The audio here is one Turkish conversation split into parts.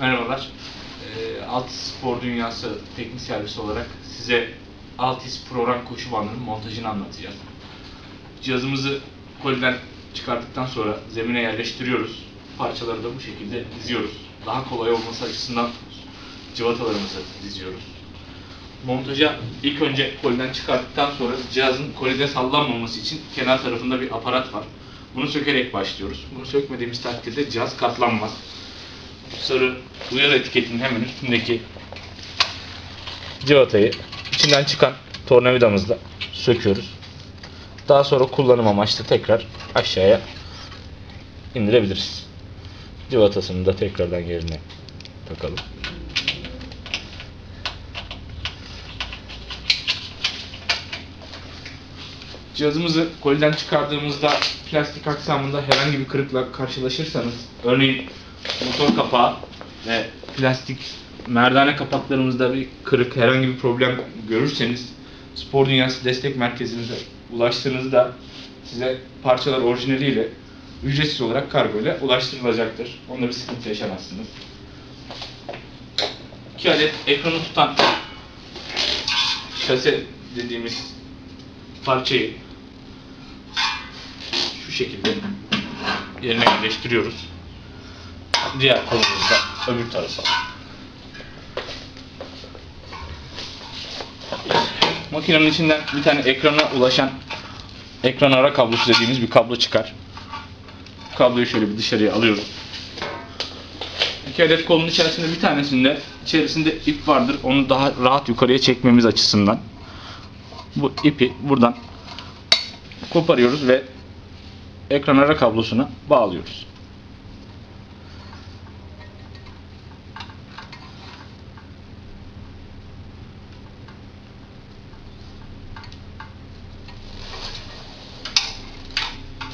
Merhabalar. Ee, Altis Spor Dünyası teknik servisi olarak size Altis program koşu bandının montajını anlatacağız. Cihazımızı koliden çıkarttıktan sonra zemine yerleştiriyoruz. Parçaları da bu şekilde diziyoruz. Daha kolay olması açısından cıvatalarımızı diziyoruz. Montaja ilk önce koliden çıkarttıktan sonra cihazın kolide sallanmaması için kenar tarafında bir aparat var. Bunu sökerek başlıyoruz. Bunu sökmediğimiz takdirde cihaz katlanmaz sarı uyarı etiketinin hemen üstündeki civatayı içinden çıkan tornavidamızla söküyoruz. Daha sonra kullanım amaçlı tekrar aşağıya indirebiliriz. Civatasını da tekrardan yerine takalım. Cihazımızı koliden çıkardığımızda plastik aksamında herhangi bir kırıkla karşılaşırsanız, örneğin motor kapağı ve plastik merdane kapaklarımızda bir kırık, herhangi bir problem görürseniz Spor Dünyası Destek Merkezimize ulaştığınızda size parçalar orijinaliyle ücretsiz olarak kargo ile ulaştırılacaktır. Onda bir sıkıntı yaşamazsınız. 2 adet ekranı tutan şase dediğimiz parçayı şu şekilde yerine yerleştiriyoruz. Diğer kolumuzu da öbür tarafa. Makinenin içinden bir tane ekrana ulaşan ekran ara kablosu dediğimiz bir kablo çıkar. Kabloyu şöyle bir dışarıya alıyoruz. İki adet kolun içerisinde bir tanesinde içerisinde ip vardır. Onu daha rahat yukarıya çekmemiz açısından bu ipi buradan koparıyoruz ve ekran ara kablosuna bağlıyoruz.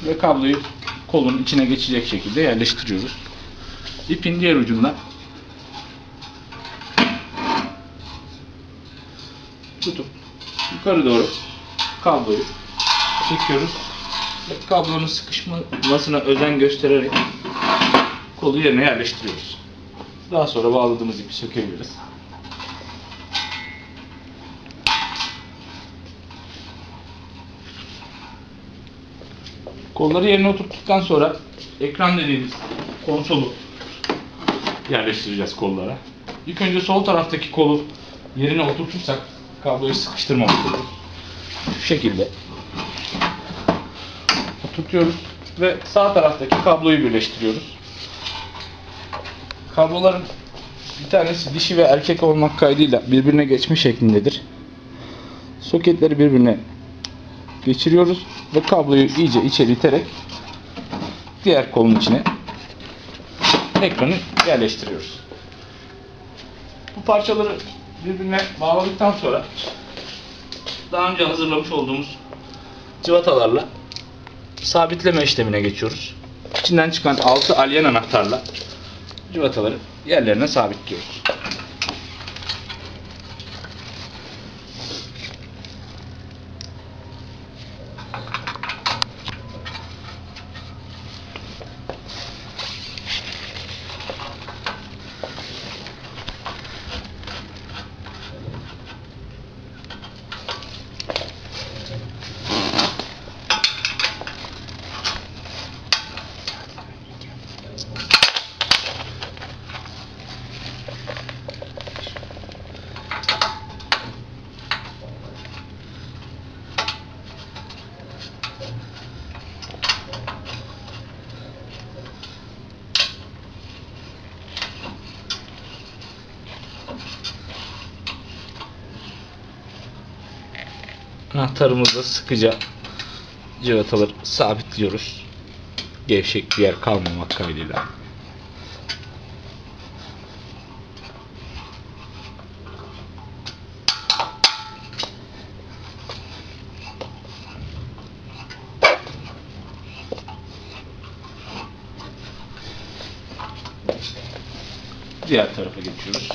Ve kabloyu kolun içine geçecek şekilde yerleştiriyoruz. İpin diğer ucundan tutup yukarı doğru kabloyu çekiyoruz. Ve kablonun sıkışmasına özen göstererek kolu yerine yerleştiriyoruz. Daha sonra bağladığımız ipi sökebiliriz. Kolları yerine oturttuktan sonra ekran dediğimiz konsolu yerleştireceğiz kollara. İlk önce sol taraftaki kolu yerine oturtursak kabloyu sıkıştırmamış olur. Şu şekilde oturtuyoruz ve sağ taraftaki kabloyu birleştiriyoruz. Kabloların bir tanesi dişi ve erkek olmak kaydıyla birbirine geçme şeklindedir. Soketleri birbirine geçiriyoruz ve kabloyu iyice içeri iterek diğer kolun içine ekranı yerleştiriyoruz. Bu parçaları birbirine bağladıktan sonra daha önce hazırlamış olduğumuz cıvatalarla sabitleme işlemine geçiyoruz. İçinden çıkan 6 alyen anahtarla cıvataları yerlerine sabitliyoruz. Anahtarımızla sıkıca cıvataları sabitliyoruz. Gevşek bir yer kalmamak kaydıyla. Diğer tarafa geçiyoruz.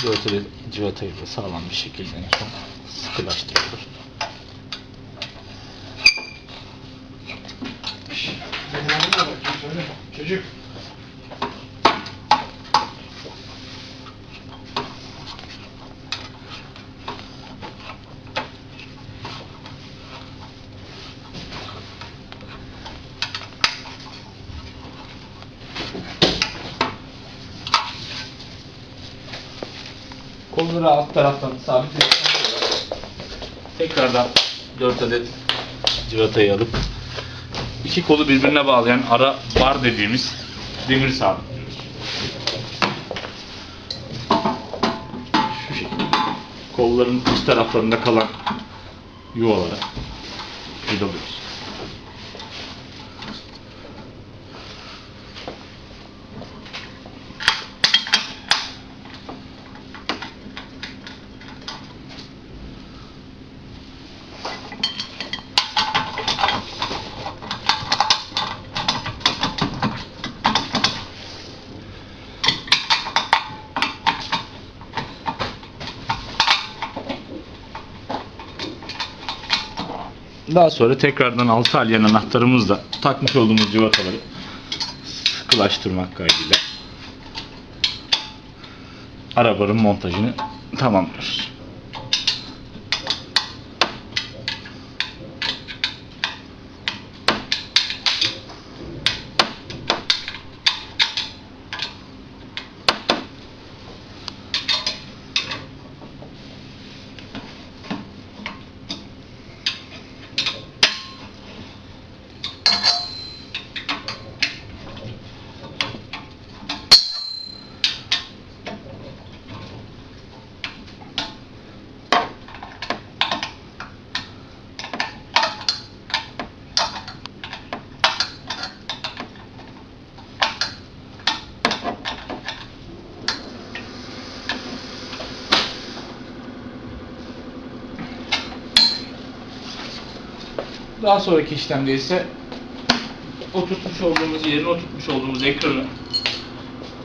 Civatayı, civatayı da sağlam bir şekilde en son söyle. Çocuk. Kolları alt taraftan sabitledikten tekrardan 4 adet civatayı alıp iki kolu birbirine bağlayan ara bar dediğimiz demiri sabitliyoruz. Şu şekilde. Kolların üst taraflarında kalan yuvalara vidalıyoruz. Daha sonra tekrardan 6 alyen anahtarımızla takmış olduğumuz civataları sıkılaştırmak kaydıyla arabanın montajını tamamlıyoruz. Daha sonraki işlemde ise oturtmuş olduğumuz yerine oturtmuş olduğumuz ekranı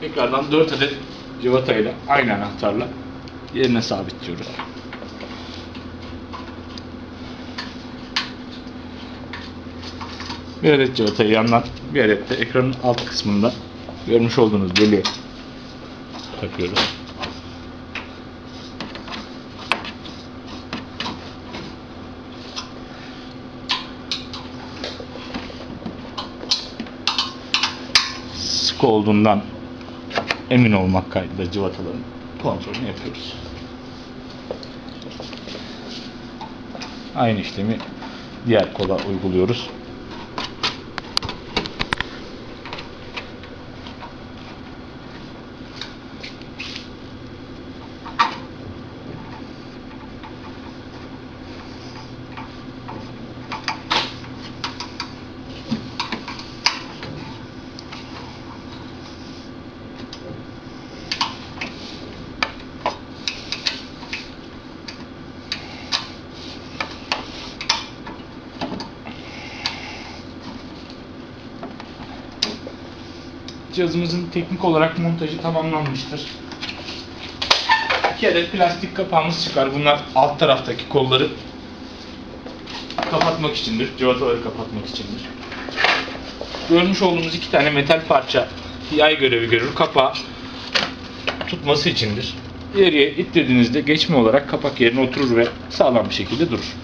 tekrardan 4 adet civatayla aynı anahtarla yerine sabitliyoruz. Bir adet civatayı yandan, bir adet de ekranın alt kısmında görmüş olduğunuz deliğe takıyoruz. Olduğundan emin olmak kaydıyla civataların kontrolünü yapıyoruz. Aynı işlemi diğer kola uyguluyoruz. Cihazımızın teknik olarak montajı tamamlanmıştır. İki adet plastik kapağımız çıkar. Bunlar alt taraftaki kolları kapatmak içindir. Civataları kapatmak içindir. Görmüş olduğumuz iki tane metal parça yay görevi görür. Kapağı tutması içindir. İleriye ittirdiğinizde geçme olarak kapak yerine oturur ve sağlam bir şekilde durur.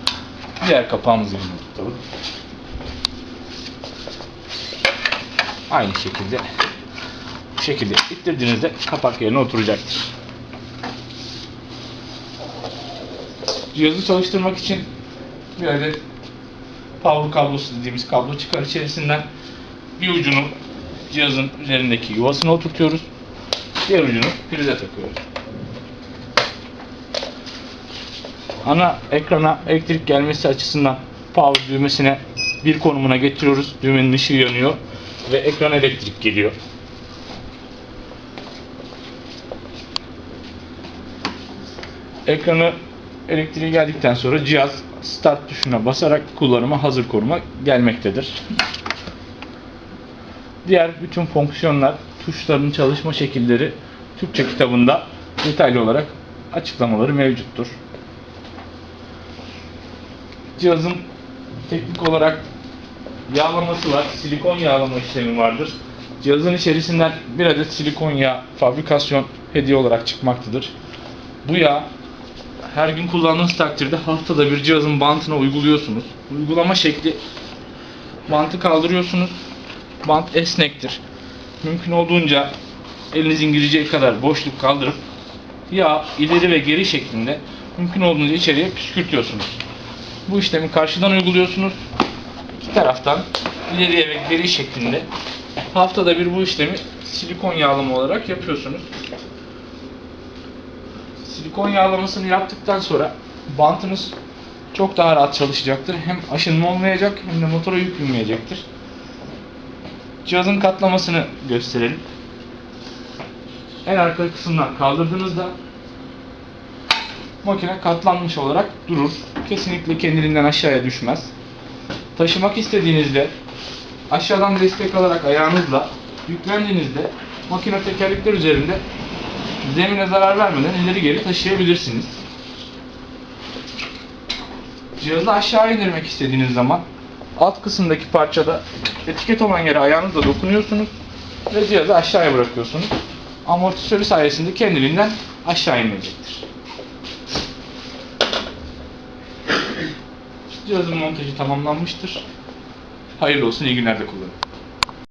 Diğer kapağımızı yerine tutalım. Aynı şekilde şekilde ittirdiğinizde kapak yerine oturacaktır. Cihazı çalıştırmak için bir adet power kablosu dediğimiz kablo çıkar içerisinden bir ucunu cihazın üzerindeki yuvasına oturtuyoruz. Diğer ucunu prize takıyoruz. Ana ekrana elektrik gelmesi açısından power düğmesine bir konumuna getiriyoruz. Düğmenin ışığı yanıyor ve ekrana elektrik geliyor. Ekranı elektriği geldikten sonra cihaz start tuşuna basarak kullanıma hazır konuma gelmektedir. Diğer bütün fonksiyonlar, tuşların çalışma şekilleri Türkçe kitabında detaylı olarak açıklamaları mevcuttur. Cihazın teknik olarak yağlaması var. Silikon yağlama işlemi vardır. Cihazın içerisinden bir adet silikon yağ fabrikasyon hediye olarak çıkmaktadır. Bu yağ her gün kullandığınız takdirde haftada bir cihazın bantına uyguluyorsunuz. Uygulama şekli bantı kaldırıyorsunuz. Bant esnektir. Mümkün olduğunca elinizin gireceği kadar boşluk kaldırıp yağ ileri ve geri şeklinde mümkün olduğunca içeriye püskürtüyorsunuz. Bu işlemi karşıdan uyguluyorsunuz. İki taraftan ileriye ve geri şeklinde haftada bir bu işlemi silikon yağlama olarak yapıyorsunuz. Silikon yağlamasını yaptıktan sonra bantınız çok daha rahat çalışacaktır. Hem aşınma olmayacak hem de motora yük binmeyecektir. Cihazın katlamasını gösterelim. En arka kısımdan kaldırdığınızda makine katlanmış olarak durur. Kesinlikle kendiliğinden aşağıya düşmez. Taşımak istediğinizde aşağıdan destek alarak ayağınızla yüklendiğinizde makine tekerlekler üzerinde zemine zarar vermeden ileri geri taşıyabilirsiniz. Cihazı aşağı indirmek istediğiniz zaman alt kısımdaki parçada etiket olan yere ayağınızla dokunuyorsunuz ve cihazı aşağıya bırakıyorsunuz. Amortisörü sayesinde kendiliğinden aşağı inecektir. Cihazın montajı tamamlanmıştır. Hayırlı olsun, iyi günler de kullanın.